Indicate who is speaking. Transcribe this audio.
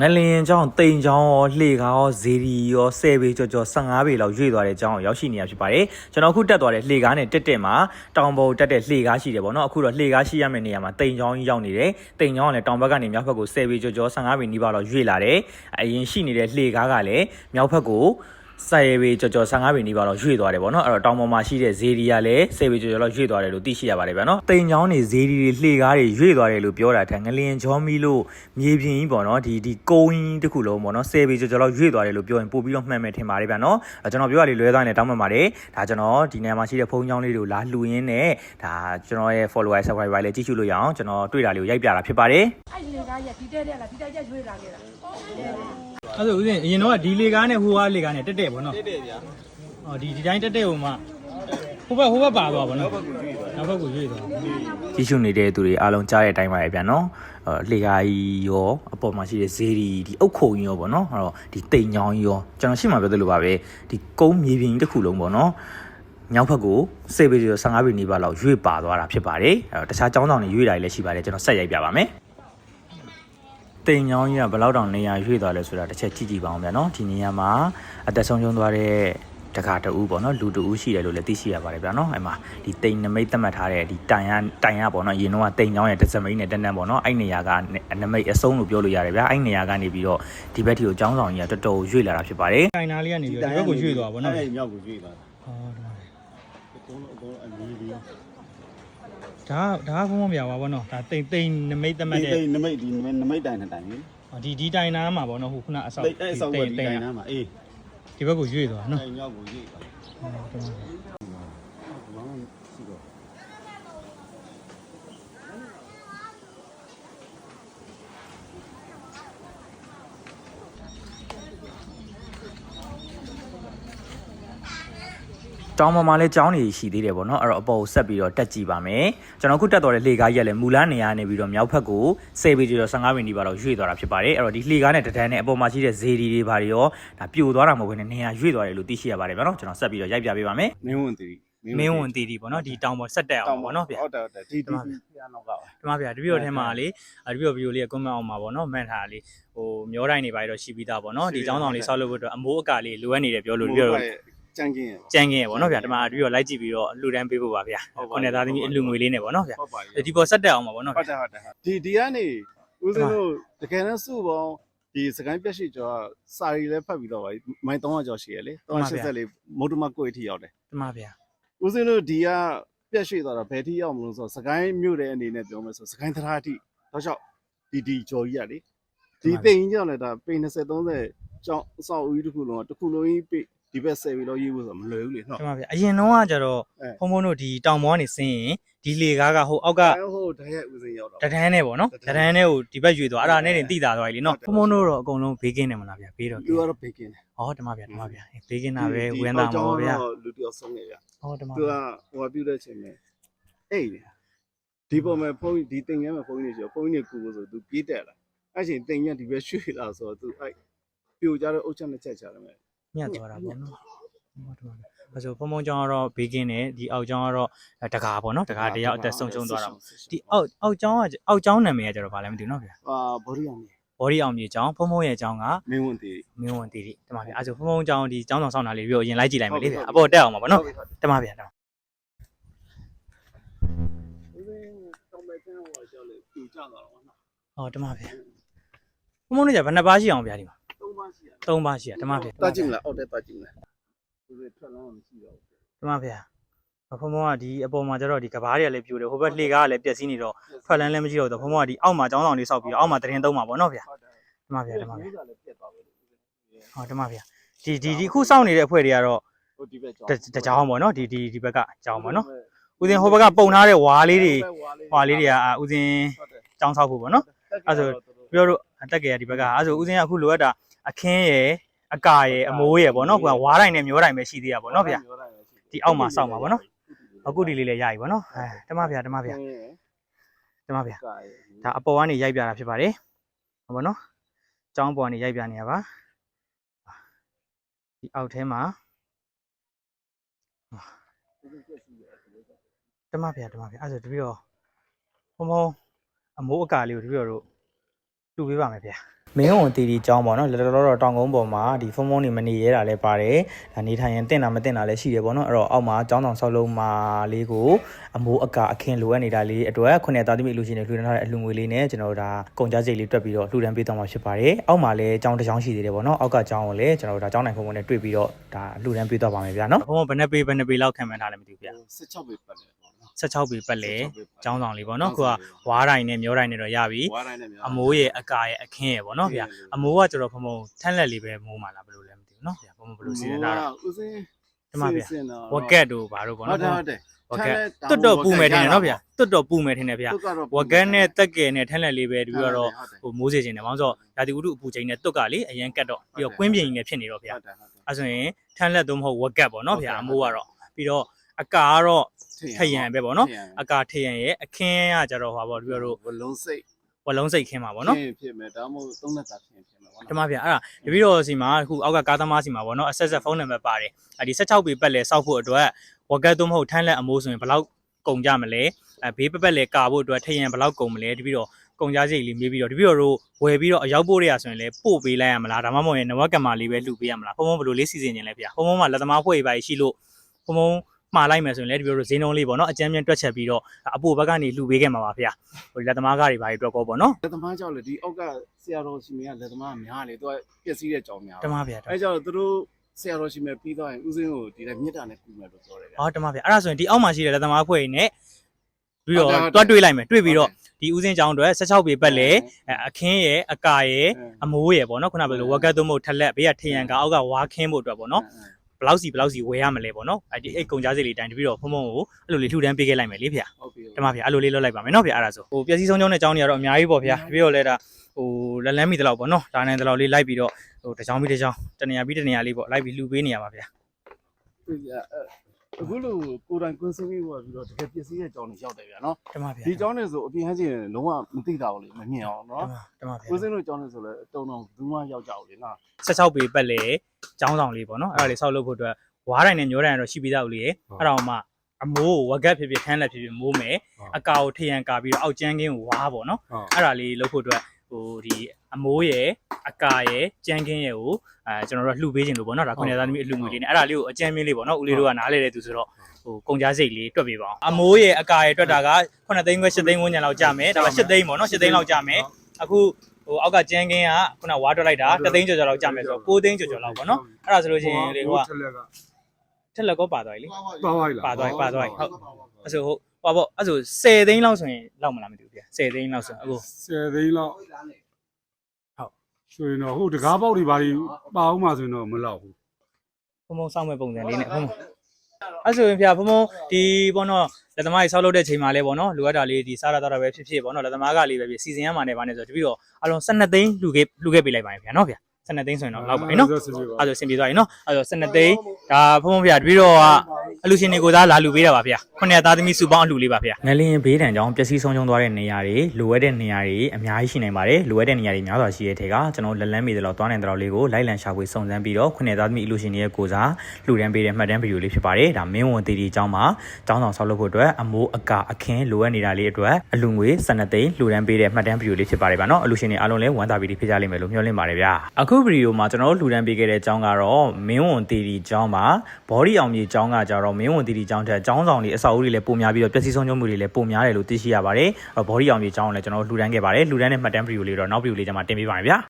Speaker 1: ငလျင်ချောင်းတိမ်ချောင်းရောလှေကားရောဇေဒီရော10ပေကျော်ကျော်15ပေလောက်ရွေ့သွားတဲ့အကြောင်းကိုရောက်ရှိနေရဖြစ်ပါတယ်ကျွန်တော်အခုတက်သွားတဲ့လှေကားနဲ့တက်တက်မှာတောင်ပေါ်တက်တဲ့လှေကားရှိတယ်ပေါ့နော်အခုတော့လှေကားရှိရမယ့်နေရာမှာတိမ်ချောင်းကြီးရောက်နေတယ်တိမ်ချောင်းကလည်းတောင်ဘက်ကနေမြောက်ဘက်ကို10ပေကျော်ကျော်15ပေနီးပါးလောက်ရွေ့လာတယ်အရင်ရှိနေတဲ့လှေကားကလည်းမြောက်ဘက်ကို ဆယ်ပေကျော်ကျော်15ပေနီးပါးတော့ရွေ့သွားတယ်ပေါ့နော်အဲ့တော့တောင်ပေါ်မှာရှိတဲ့ဇေဒီကလည်း10ပေကျော်ကျော်လောက်ရွေ့သွားတယ်လို့သိရှိရပါတယ်ဗျာနော်တိမ်ချောင်းနေဇေဒီတွေလှေကားတွေရွေ့သွားတယ်လို့ပြောတာထက်ငလျင်ချောမီလို့မြေပြင်ကြီးပေါ့နော်ဒီဒီကုန်းကြီးတစ်ခုလုံးပေါ့နော်10ပေကျော်ကျော်လောက်ရွေ့သွားတယ်လို့ပြောရင်ပို့ပြီးတော့မှန်မယ်ထင်ပါတယ်ဗျာနော်အဲ့ကျွန်တော်ပြောရလေလွဲသွားရင်လည်းတောင်းပန်ပါတယ်ဒါကျွန်တော်ဒီနေရာမှာရှိတဲ့ဖုန်းချောင်းလေးတွေကိုလာလှူရင်းနဲ့ဒါကျွန်တော်ရဲ့ follower subscriber လည်းကြည့်ရှုလို့ရအောင်ကျွန်တော်တွေ့တာလေးကိုရိုက်ပြတာဖြစ်ပါတယ်
Speaker 2: အဲ့ဒီလေကားကြီးကဒီတက်တက်လားဒီတက်တက်ရွေးလာခဲ့တာ
Speaker 3: အဲ့ဒါဆိုဦးဇင်းအရင်တော့ကဒီလေကားနဲ့ဟိုကားလေကားနဲ့တက်တက်ပေါ့နော်တက်တက်ဗျာဟောဒီဒီတိုင်းတက်တက်ဟိုမှာဟိုဘက်ဟိုဘက်ပါသွားပါနော်နောက်ဘက်ကိုရွေ့သွား
Speaker 1: ကြည့်ရှုနေတဲ့သူတွေအားလုံးကြားတဲ့အတိုင်းပါပဲဗျာနော်အဲလှေကားကြီးရောအပေါ်မှာရှိတဲ့ဈေးဒီဒီအုတ်ခုံကြီးရောပေါ့နော်အဲ့တော့ဒီတိမ်ချောင်းကြီးရောကျွန်တော်ရှင်းမှာပြောသလိုပါပဲဒီကုန်းမြေပြင်ကြီးတစ်ခုလုံးပေါ့နော်မြောက်ဘက်ကိုစေပေကျော်15ပေနီးပါးလောက်ရွေ့ပါသွားတာဖြစ်ပါတယ်အဲ့တော့တခြားចောင်းဆောင်တွေရွေ့တာတွေလည်းရှိပါတယ်ကျွန်တော်ဆက်ရိုက်ပြပါမယ် တိမ်ချောင်းကြီးကဘယ်လောက်တောင်နေရာရွေ့သွားလဲဆိုတာတစ်ချက်ကြည့်ကြည့်ပါအောင်ဗျာနော်ဒီနေရာမှာအသက်ဆုံးရှုံးသွားတဲ့တကာတူပေါ့နော်လူတူရှိတယ်လို့လည်းသိရှိရပါတယ်ဗျာနော်အဲ့မှာဒီတိမ်နမိတ်သတ်မှတ်ထားတဲ့ဒီတိုင်ရတိုင်ရပေါ့နော်ရင်တော့တိမ်ချောင်းရဲ့တစ်စမိတ်နဲ့တန်းတန်းပေါ့နော်အဲ့နေရာကနမိတ်အဆုံးလို့ပြောလို့ရတယ်ဗျာအဲ့နေရာကနေပြီးတော့ဒီဘက်ထိကိုចောင်းဆောင်ကြီးကတော်တော်ရွေ့လာတာဖြစ်ပါတယ်
Speaker 3: တိုင်နာလေးကနေပြီးတော့ဒီဘက်ကိုရွေ့သွားပါဘောနော်
Speaker 4: အဲ့မြောက်ကိုရွေ့သွားတာ
Speaker 3: ဟောဒီမှာ
Speaker 4: အကုန်လုံးအကုန်လုံးအမီပြီး
Speaker 3: ဒါဒါကဘုံမပြပါဘောနော်ဒါတိမ်တိမ်နမိတ်သက်မှတ်
Speaker 4: ဒီ
Speaker 3: တဲ့
Speaker 4: နမိတ်ဒီနမိတ်တိုင်နဲ့တိုင်လေ
Speaker 3: ဒီဒီတိုင်နာမှာဘောနော်ဟိုခုနအဆောက်
Speaker 4: အဲ့အဆောက်ကဒီတိုင်နာမှာအေး
Speaker 3: ဒီဘက်ကိုရွေ့သွားနော်
Speaker 4: အဲ့မြောက်ကိုရွေ့သွား
Speaker 3: ဟောဒီမှာ
Speaker 4: ဘာမှရှိ တော့
Speaker 1: ကျောင်းပေါ်မှာလည်းကျောင်းနေရှိသေးတယ်ပေါ့နော်အဲ့တော့အပေါ်ကိုဆက်ပြီးတော့တက်ကြည့်ပါမယ်ကျွန်တော်ခုတက်တော်တဲ့လှေကားကြီးကလည်းမူလနေရာနေပြီးတော့မြောက်ဘက်ကို10ပေကျော်15ပေနီးပါတော့ရွေ့သွားတာဖြစ်ပါတယ်အဲ့တော့ဒီလှေကားနဲ့တဒန်းနဲ့အပေါ်မှာရှိတဲ့ဇေဒီတွေဘာတွေရောဒါပြိုသွားတာမဟုတ်ဘဲနဲ့နေရာရွေ့သွားတယ်လို့သိရှိရပါတယ်ဗျာနော်ကျွန်တော်ဆက်ပြီးတော့ရိုက်ပြပေးပါမယ်
Speaker 4: မင်းဝန်တီ
Speaker 3: မင်းဝန်တီတီပေါ့နော်ဒီတောင်ပေါ်ဆက်တက်အောင်ပေါ့နော်ဗျာ
Speaker 4: ဟုတ်တယ်ဟုတ်တယ်ဒီဒီပြာနောက်က
Speaker 3: ဒီမှာဗျာတပည့်တော်ထဲမှာလေတပည့်တော်ဗီဒီယိုလေးက comment အောင်ပါပေါ့နော်မှန်ထားတာလေးဟိုမျောတိုင်းနေပါတော့ရှိပြီးသားပေါ့နော်ဒီចောင်းဆောင်လေးဆောက်လုပ်ဖို့အတွက်အမိုးအကာလေးလိုအပ်နေတယ်ပြောလို့တပည့်တော်
Speaker 4: ကြမ်းကင်းရ
Speaker 3: ကြံငင်ရပေါ့နော်ဗျာဒီမှာတပည့်တော်လိုက်ကြည့်ပြီးတော့လှူဒန်းပေးဖို့ပါဗျာခုနှစ်သားသမီးအလူငွေလေးနဲ့ပေါ့နော်ဗျာ
Speaker 4: ဟုတ်ပါပြီ
Speaker 3: ဒီပေါ်ဆက်တက်အောင်ပါပေါ့နော်
Speaker 4: ဟုတ်တယ်ဟုတ်တယ်ဒီဒီကနေဦးစင်းတို့တကယ်နဲ့စုပေါင်းဒီစကိုင်းပြက်ရှိကျော်စာရီလည်းဖတ်ပြီးတော့ပါမိုင်300ကျော်ရှိရလေ380လေးမုတ်တမကိုအထိရောက်တယ်
Speaker 3: ဒီမှာဗျာ
Speaker 4: ဦးစင်းတို့ဒီကပြက်ရှိသွားတာဘယ်ထိရောက်မလို့ဆိုတော့စကိုင်းမြို့တဲ့အနေနဲ့ပြောမယ်ဆိုစကိုင်းသရားအထိတော့လျှောက်ဒီဒီကျော်ကြီးရလေဒီတိမ်ကြီးကြောင့်လည်းဒါပေ20 30ကျောင်းအဆောက်အဦတစ်ခုလုံးကတစ်ခုလုံးကြီးပြ ဒီဘက်ဆယ်ပြီးတော့ရေးဖို့ဆိုမလွယ်ဘူးလေနော်
Speaker 3: ဒီမှာဗျာအရင်တော့ကကြတော့
Speaker 4: အဲ
Speaker 3: ဖုံဖုံတို့ဒီတောင်ပေါ်ကနေဆင်းရင်ဒီလေကားကဟိုအောက်က
Speaker 4: အဲဟုတ်တရက်ဦးစင်းရောက်တော့
Speaker 3: တဒန်းနဲ့ပေါ့နော်
Speaker 4: တ
Speaker 3: တ
Speaker 4: ဒန်း
Speaker 3: ဒန်းနဲ့ဟိုဒီဘက်ရွေသွားအဲ့ဒါနဲ့တင်တိတာသွားပြီလေနော်
Speaker 4: ဟုတ်တယ်
Speaker 3: ဖုံဖုံတို့တော့အကုန်လုံးဘေးကင်းတယ်မလားဗျာဘေးတော့
Speaker 4: သူကတော့ဘေကင်းတယ်
Speaker 3: ဟောဒီမှာဗျာဒီမှာဗျာဘေးကင်းတာပဲဝင်းသားမှာဗျာ
Speaker 4: လူတယောက်ဆုံးနေဗျာ
Speaker 3: ဟောဒီမှာ
Speaker 4: သူကဟိုကပြုတ်တဲ့အချိန်မှာအိတ်တယ်ဒီပေါ်မှာဖုန်းဒီတင်ငယ်မှာဖုန်းနေဆိုဖုန်းနေကူလို့ဆိုသူပြေးတက်လာအဲ့ချိန်တင်ငယ်ဒီဘက်ရွှေ့လာဆိုတော့သူအဲ့ပြိုကြတော့အုတ်ချက်နဲ့ချက်ချတယ်မယ်
Speaker 3: ညက်သွားတာပေါ့နော်ဟောဒီမှာအဲဆိုဖုံဖုံကျောင်းကတော့ဘေးကင်းတယ်ဒီအောက်ကျောင်းကတော့တကာပေါ့နော်တကာတယောက်အသက်ဆုံးရှုံးသွားတာဒီအောက်အောက်ကျောင်းကအောက်ကျောင်းနာမည်ကကျတော့ဘာလဲမသိဘူးနော်ဗျာ
Speaker 4: အာဘော်ရီအောင်နေ
Speaker 3: ဘော်ဒီအောင်မြေကျောင်းဖုံဖုံရဲ့ကျောင်းက
Speaker 4: မင်းဝန်တီ
Speaker 3: မင်းဝန်တီတီတမဗျာအဲဆိုဖုံဖုံကျောင်းဒီကျောင်းဆောင်ဆောင်တာလေးပြီးတော့အရင်လိုက်ကြည့်လိုက်မယ်လေဗျာအပေါ်တက်အောင်ပါဗောနော်တမဗျာတမ
Speaker 4: ဦးစင်းတောင်းမဲ့ကျန်းဟိုကြောက်လေပြိုကြသွားတော့နော်
Speaker 3: ဟောတမဗျာဖုံဖုံလေးကဘယ်နှပါးရှိအောင်ဗျာဒီမှာ
Speaker 4: သုံး ပါရှိရ
Speaker 3: သုံးပါးရှိရတမဗျာ
Speaker 4: တာကြည့်မလားအောက်တက်တာကြည့်မလားဦးစင်းထွက်လာမှမရှိတော့ဘူး
Speaker 3: တမဗျာဖုံဖုံကဒီအပေါ်မှာကျတော့ဒီကဘားတွေကလည်းပြိုတယ်ဟိုဘက်လှေကားကလည်းပျက်စီးနေတော့ထွက်လန်းလည်းမရှိတော့တော့ဖုံဖုံကဒီအောက်မှာကျောင်းဆောင်လေးဆောက်ပြီးတော့အောက်မှာတရင်သုံးပါဗောနော်ဗျာ
Speaker 4: ဟုတ်တယ်
Speaker 3: တမဗျာတမဗျာ
Speaker 4: မျိုးစားလည်းပြက်သွားပြီဦးစင်း
Speaker 3: ဟောတမဗျာဒီဒီဒီခုစောင့်နေတဲ့အဖွဲ့တွေကတော့
Speaker 4: ဟိုဒီဘက်ကြော
Speaker 3: တတကြောင်ပေါ့နော်ဒီဒီဒီဘက်ကကြောင်ပေါ့နော်ဦးစင်ဟိုဘက်ကပုံထားတဲ့ဝါလေးတွေဝါလေးတွေကအာဦးစင်
Speaker 4: ဟုတ်တယ်
Speaker 3: ကျောင်းဆောက်ဖို့ပေါ့နော်အဲ့ဆို ပြောတို့အတက်ကရဒီဘက်ကအဲဆိုဦးစင်းကအခုလိုအပ်တာအခင်းရယ်အကာရယ်အမိုးရယ်ပေါ့နော်ကိုကဝါးတိုင်းနဲ့မျောတိုင်းပဲရှိသေးတာပေါ့နော်ဗျာဒီအောက်မှာစောက်မှာပေါ့နော်အခုဒီလေးလည်းရပြီပေါ့နော်အဲတမဗျာတမဗျာတမဗျာဒါအပေါ်ကနေရိုက်ပြတာဖြစ်ပါတယ်ဟုတ်ပါနော်ကျောင်းပေါ်ကနေရိုက်ပြနေရပါဒီအောက်ထဲမှာတမဗျာတမဗျာအဲဆိုတပည့်တော်ဘုံဘုံအမိုးအကာလေးကိုတပည့်တော်တို့ လူပေးပါမယ်ဗျာ
Speaker 1: မင်းဝန်တီတီကျောင်းပေါ့နော်လောလောတော့တောင်ကုန်းပေါ်မှာဒီဖုန်းဖုန်းနေမနေရဲတာလည်းပါတယ်ဒါနေထိုင်ရင်တင့်တာမတင့်တာလည်းရှိတယ်ပေါ့နော်အဲ့တော့အောက်မှာကျောင်းဆောင်ဆောက်လုံးမှာလေးကိုအမိုးအကာအခင်းလိုအပ်နေတာလေးအတွက်ခုနှစ်သားသမီးလူရှင်တွေလှူဒန်းထားတဲ့အလှူငွေလေးနဲ့ကျွန်တော်တို့ဒါကုန်ကြစိတ်လေးတွက်ပြီးတော့လှူဒန်းပေးသွားမှာဖြစ်ပါတယ်အောက်မှာလည်းကျောင်းတစ်ကျောင်းရှိသေးတယ်ပေါ့နော်အောက်ကကျောင်းကိုလည်းကျွန်တော်တို့ဒါကျောင်းနိုင်ဖုန်းဖုန်းနဲ့တွေ့ပြီးတော့ဒါလှူဒန်းပေးသွားပါမယ်ဗျာနော်
Speaker 3: ဘုံဘယ်နှစ်ပေဘယ်နှစ်ပေလောက်ခံမှန်းထားလဲမသိဘူးဗျာ
Speaker 4: 16ပေပတ်တယ်ပေါ့နော်
Speaker 3: 16ပေပတ်လေ
Speaker 4: 16ပေပတ်
Speaker 3: ကျောင်းဆောင်လေးပေါ့နော်ခုကဝါးတိုင်းနဲ့မျောတိုင်းနဲ့တော့ရပြီ
Speaker 4: ဝါတိုင်းနဲ့များ
Speaker 3: အမိုးရဲ့အကာရဲ့အခင်းရဲ့ပေါ့နော်ဗျာအမိုးကကျတော့ဖုံဖုံထန်းလက်လေးပဲမိုးမှလာဘယ်လိုလဲမသိဘူးနော်ဗျာဖုံဖုံဘယ်လိုစီစဉ်တာလဲ
Speaker 4: ဦးစင်း
Speaker 3: ဒီမှာဗျာ
Speaker 4: စီစဉ်တာ
Speaker 3: ဝက်ကက်တို့ဘာတို့ပေါ့
Speaker 4: ဟုတ်
Speaker 3: နော်
Speaker 4: တယ်ဟုတ်တယ်
Speaker 3: ဝက်ကက်တွတ်တော့ပူမယ်ထင်တယ်နော်ဗျာတွတ်တော့ပူမယ်ထင်တယ်ဗျာ
Speaker 4: တွတ်ကတော့
Speaker 3: ဝက်ကက်နဲ့တက်ကယ်နဲ့ထန်းလက်လေးပဲပြီးတော့
Speaker 4: ဟုတ်တယ်
Speaker 3: ဟိုမိုးစေခြင်းတယ်ဘာလို့ဆိုတော့ရာသီဥတုအပူချိန်နဲ့တွတ်ကလေအရင်ကတ်တော့ပြီးတော့ကွင်းပြင်ကြီးနဲ့ဖြစ်နေတော့ဗျာ
Speaker 4: ဟုတ်တယ်ဟုတ်တယ်
Speaker 3: အဲဆိုရင်ထန်းလက်သို့မဟုတ်ဝက်ကက်ပေါ့နော်ဗျာ
Speaker 4: ဟုတ်ကဲ့
Speaker 3: အမိုးကတော့ပြီးတော့ အကာကတော့
Speaker 4: ထ
Speaker 3: ထရန်ပဲပေါ့နော်
Speaker 4: ထရန်
Speaker 3: အကာထရန်ရဲ့အခင်းကကြတော့ဟာပေါ့ပြီးတော့
Speaker 4: ဝလုံးစိတ်
Speaker 3: ဝလုံးစိတ်ခင်းမှာပေါ့နော်
Speaker 4: ဖြစ်ဖြစ်မယ်ဒါမှမဟုတ်သုံးလက်တာဖြစ်ဖြစ်မယ်ပေါ့နော်
Speaker 3: ဒီမှာဗျအဲ့ဒါတပည့်တော်စီမှာအခုအောက်ကကားသမားစီမှာပေါ့နော်အဆက်ဆက်ဖုန်းနံပါတ်ပါတယ်အဲဒီ16ပေပတ်လဲစောက်ဖို့အတွက်ဝက်ကတ်သို့မဟုတ်ထန်းလက်အမိုးဆိုရင်ဘယ်လောက်ကုန်ကြမလဲအဲဘေးပပတ်လဲကာဖို့အတွက်ထရန်ဘယ်လောက်ကုန်မလဲတပည့်တော်ကုန်ကြစိတ်လေးမေးပြီးတော့တပည့်တော်တို့ဝယ်ပြီးတော့အရောက်ပို့ရရဆိုရင်လဲပို့ပေးလိုက်ရမလားဒါမှမဟုတ်ရင်နဝက်ကံမာလေးပဲလှူပေးရမလားဖုံဖုံဘယ်လိုလေးစီစဉ်နေလဲဗျဖုံဖုံမှာလက်သမားဖွဲ့ရေးပါရှိလို့ဖုံဖုံ မှားလိုက်မယ်ဆိုရင်လည်းတပည့်တော်ဈေးနှုန်းလေးပေါ့နော်အကြမ်းမြင့်တွက်ချက်ပြီးတော့အပိုဘက်ကနေလှူပေးခဲ့မှာပါဗျဟိုလက်သမားကားတွေပါတွေအတွက်ကောပေါ့နော်
Speaker 4: လက်သမားကြောက်လေဒီအောက်ကဆရာတော်ရှင်မကလက်သမားများလေသူကပျက်စီးတဲ့ကြောင်များ
Speaker 3: တမဗျာ
Speaker 4: အဲကြောင့်သူတို့ဆရာတော်ရှင်မပြီးသွားရင်ဦးစင်းကိုဒီတိုင်းမြစ်တာနဲ့ကူမယ်လို့ပြောတယ်ဗျာ
Speaker 3: ဟောတမဗျာအဲ့ဒါဆိုရင်ဒီအောက်မှာရှိတဲ့လက်သမားဖွဲ့နေပြီးတော့
Speaker 4: ဟုတ်တယ်
Speaker 3: တွားတွေးလိုက်မယ်တွေးပြီးတော့ဒီဦးစင်းချောင်းအတွက်16ပေပတ်လေအဲအခင်းရဲ့အကာရဲ့အမိုးရဲ့ပေါ့နော်ခုနကပြောလို့ဝက်ကတ်သုံးဖို့ထက်လက်ဘေးကထရန်ကအောက်ကဝါခင်းဖို့အတွက်ပေါ့နော် ဘလောက်စီဘလောက်စီဝယ်ရမလဲပေါ့နော်အဲ့ဒီအိတ်ကုန်ကြစိတ်လေးတိုင်းတပြီးတော့ဖုံဖုံကိုအဲ့လိုလေးလှူဒန်းပေးခဲ့လိုက်မယ်လေဗျာ
Speaker 4: ဟုတ်ပြီ
Speaker 3: တမဗျာအဲ့လိုလေးလုပ်လိုက်ပါမယ်နော်ဗျာအဲ့ဒါဆိုဟိုပျက်စီးဆုံးကြောင်းတဲ့ကြောင်းတွေကတော့အများကြီးပေါ့ဗျာတပြီးတော့လဲဒါဟိုလက်လန်းမိတလောက်ပေါ့နော်ဒါနဲ့တလောက်လေးလိုက်ပြီးတော့ဟိုတစ်ကြောင်းပြီးတစ်ကြောင်းတနေရာပြီးတနေရာလေးပေါ့လိုက်ပြီးလှူပေးနေရပါဗျာ
Speaker 4: အခုလိုကိုယ်တိုင်ကွင်းစင်းပြီးတော့ပြီးတော့တကယ်ပျက်စီးတဲ့ကြောင်တွေရောက်တယ်ဗျာနော်
Speaker 3: တမဗျာ
Speaker 4: ဒီကြောင်တွေဆိုအပြင်ဟန်းချင်းလုံးဝမသိတာဘူးလေမမြင်အောင်နော်
Speaker 3: တမဗျာ
Speaker 4: ကွင်းစင်းတို့ကြောင်တွေဆိုလည်းတုံတုံဘူးမှရောက်ကြဘူးလေနော်
Speaker 3: 16ပေပတ်လေ ចောင်းဆောင်လေးပေါ့နော်အဲ့ဒါလေးဆောက်လုပ်ဖို့အတွက်ဝါးတိုင်းနဲ့ညောတိုင်းတော့ရှိပြီးသားဦးလေးအဲ့ဒါမှအမိုးကိုဝက်ဂတ်ဖြစ်ဖြစ်ထန်းလက်ဖြစ်ဖြစ်မိုးမယ်အကာကိုထရန်ကာပြီးတော့အောက်ကျန်းကင်းကိုဝါးပေါ့နော်အဲ့ဒါလေးလုပ်ဖို့အတွက်ဟိုဒီအမိုးရဲ့အကာရဲ့ကျန်းကင်းရဲ့ကိုအဲကျွန်တော်တို့လှူပေးခြင်းလို့ပေါ့နော်ဒါခုနေသားသမီးအလှူငွေလေးနဲ့အဲ့ဒါလေးကိုအကျန်းမင်းလေးပေါ့နော်ဦးလေးတို့ကနားလဲတဲ့သူဆိုတော့ဟိုကုန်ကြစိတ်လေးတွက်ပေးပါအောင်အမိုးရဲ့အကာရဲ့တွက်တာက9သိန်းခွဲ10သိန်းဝန်းကျင်လောက်ကြာမယ်ဒါပေမဲ့10သိန်းပေါ့နော်10သိန်းလောက်ကြာမယ်အခု ဟိုအောက်ကကျန်းကင်းကခုနဝါတွက်လိုက်တာတသိန်းကျော်ကျော်လောက်ကြာမယ်ဆိုတော့6သိန်းကျော်ကျော်လောက်ပေါ့နော်အဲ့ဒါဆိုလို့ရှိရင်လေဟိုက
Speaker 5: ထလက်က
Speaker 3: ထက်လက်ကောပါသွားပြီလေ
Speaker 5: ပါသွားပြီလား
Speaker 3: ပါသွားပြီပါသွားပြီဟုတ်အဲ့ဆိုဟိုဟောပေါ့အဲ့ဆို10သိန်းလောက်ဆိုရင်လောက်မလားမသိဘူးဗျာ10သိန်းလောက်ဆိုအခု
Speaker 5: 10သိန်းလောက်
Speaker 3: ဟုတ်
Speaker 5: ဆိုရင်တော့ဟိုတကားပေါက်တွေဘာတွေပါအောင်မှဆိုရင်တော့မလောက်ဘူး
Speaker 3: ဖုံဖုံစောင့်မဲ့ပုံစံလေးနဲ့ဖုံဖုံ အဲ့ဆိုရင်ဗျာဖုံဖုံဒီပေါ့နော်လက်သမားကြီးဆောက်လုပ်တဲ့ချိန်မှာလဲပေါ့နော်လိုအပ်တာလေးဒီစားရတော့တာပဲဖြစ်ဖြစ်ပေါ့နော်လက်သမားကလေးပဲဖြစ်စီစဉ်ရမှာနေပါနဲ့ဆိုတော့တပည့်တော့အလုံး12သိန်းလူခဲ့လူခဲ့ပေးလိုက်ပါရင်ဗျာနော်ဗျာ 12သိန်းဆိုရင်တော့လောက်ပါပြီနော်
Speaker 5: ဆက်စစ်ပါ
Speaker 3: အဲ့ဒါဆိုအဆင်ပြေသွားပြီနော်အဲ့ဒါ12သိန်းဒါဖုံဖုံဗျာတပည့်တော်ကအလူရှင်တွေကိုသားလာလူပေးတာပါဗျာခုနှစ်သားသမီးစုပေါင်းအလူလေးပါဗျာ
Speaker 1: ငလင်းဘေးတံကြောင့်ပျက်စီးဆုံးရှုံးသွားတဲ့နေရာတွေလိုအပ်တဲ့နေရာတွေအများကြီးရှိနိုင်ပါတယ်လိုအပ်တဲ့နေရာတွေများစွာရှိတဲ့ထဲကကျွန်တော်လက်လန်းမီတလောက်သွားနိုင်တဲ့လောက်လေးကိုလိုက်လံရှာဖွေစုံစမ်းပြီးတော့ခုနှစ်သားသမီးအလူရှင်တွေရဲ့ကိုစားလှူဒန်းပေးတဲ့မှတ်တမ်းဗီဒီယိုလေးဖြစ်ပါတယ်ဒါမင်းဝန်တီတီအကြောင်းမှာကျောင်းဆောင်ဆောက်လုပ်ဖို့အတွက်အမိုးအကာအခင်းလိုအပ်နေတာလေးအတွက်အလူငွေ12သိန်းလှူဒန်းပေးတဲ့မှတ်တမ်းဗီဒီယိုလေးဖြစ်ပါတယ်ဗျာနော်အလူရှင်တွေအားလုံးလည်းဝမ်းသာပြီးဖြစ်ကြလိမ့်မယ်လို့မျှော်လင့်ပါတယ်ဗျာအခုဗီဒီယိုမှာကျွန်တော်တို့လှူဒန်းပေးခဲ့တဲ့အကြောင်းကတော့မင်းဝန်တီတီအကြောင်းမှာဘော်ဒီအောင်မြေအကြောင်းကကြတော့မင်းဝန်တီတီအကြောင်းထက်အကြောင်းဆောင်တွေအဆောက်အဦတွေလည်းပုံများပြီးတော့ပျက်စီးဆုံးရှုံးမှုတွေလည်းပုံများတယ်လို့သိရှိရပါတယ်။အော်ဘော်ဒီအောင်မြေအကြောင်းကိုလည်းကျွန်တော်တို့လှူဒန်းခဲ့ပါတယ်။လှူဒန်းတဲ့မှတ်တမ်းဗီဒီယိုလေးတော့နောက်ဗီဒီယိုလေးကျမှတင်ပေးပါမယ်ဗျာ။